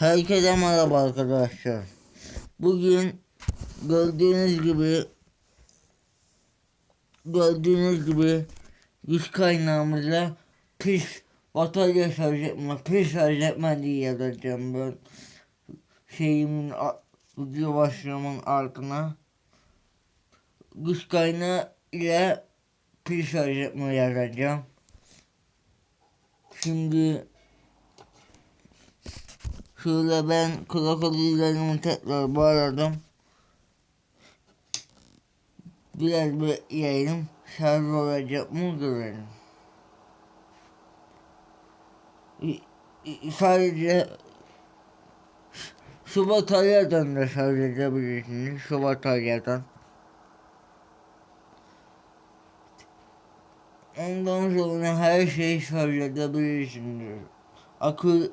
Herkese merhaba arkadaşlar. Bugün gördüğünüz gibi gördüğünüz gibi güç kaynağımızla pis batarya şarj etme, pis şarj etme diye yazacağım ben şeyimin video başlığımın altına. Güç kaynağı ile pil şarj etme yazacağım. Şimdi Şöyle ben krokodillerimi tekrar bağladım. Biraz bekleyelim. Şarj olacak mı görelim. Sadece şu bataryadan da şarj edebilirsiniz. Şu bataryadan. Ondan sonra her şeyi şarj edebilirsiniz. Akü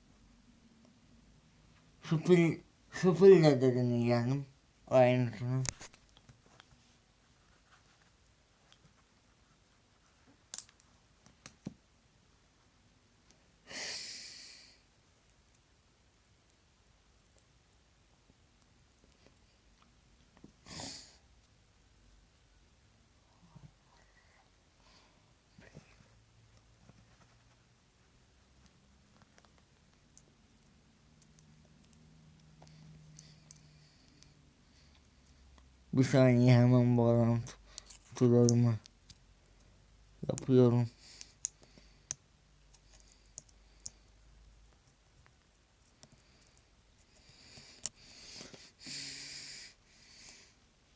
edebilirsiniz. Şu pil, şu pille de deneyelim. Aynısını. Bir saniye hemen bağlantılarımı yapıyorum.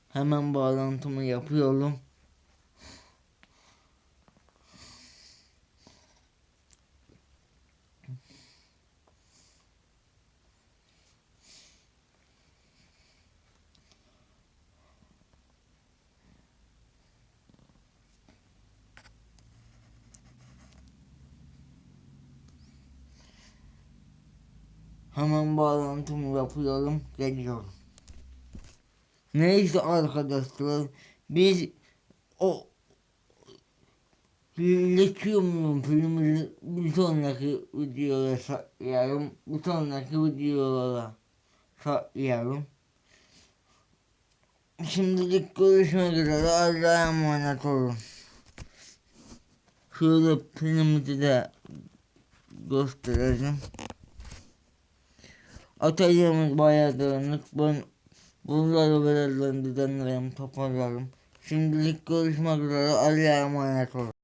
Hemen bağlantımı yapıyorum. Hemen bağlantımı yapıyorum. Geliyorum. Neyse arkadaşlar biz o Lityum filmimizi bir sonraki videoya saklayalım. Bir sonraki videolara saklayalım. Şimdilik görüşmek üzere. Allah'a emanet olun. Şöyle filmimizi de göstereceğim. Atacağımız bayağı dağınık. Ben bunları düzenlerim, toparlarım. Şimdilik görüşmek üzere. Allah'a emanet olun.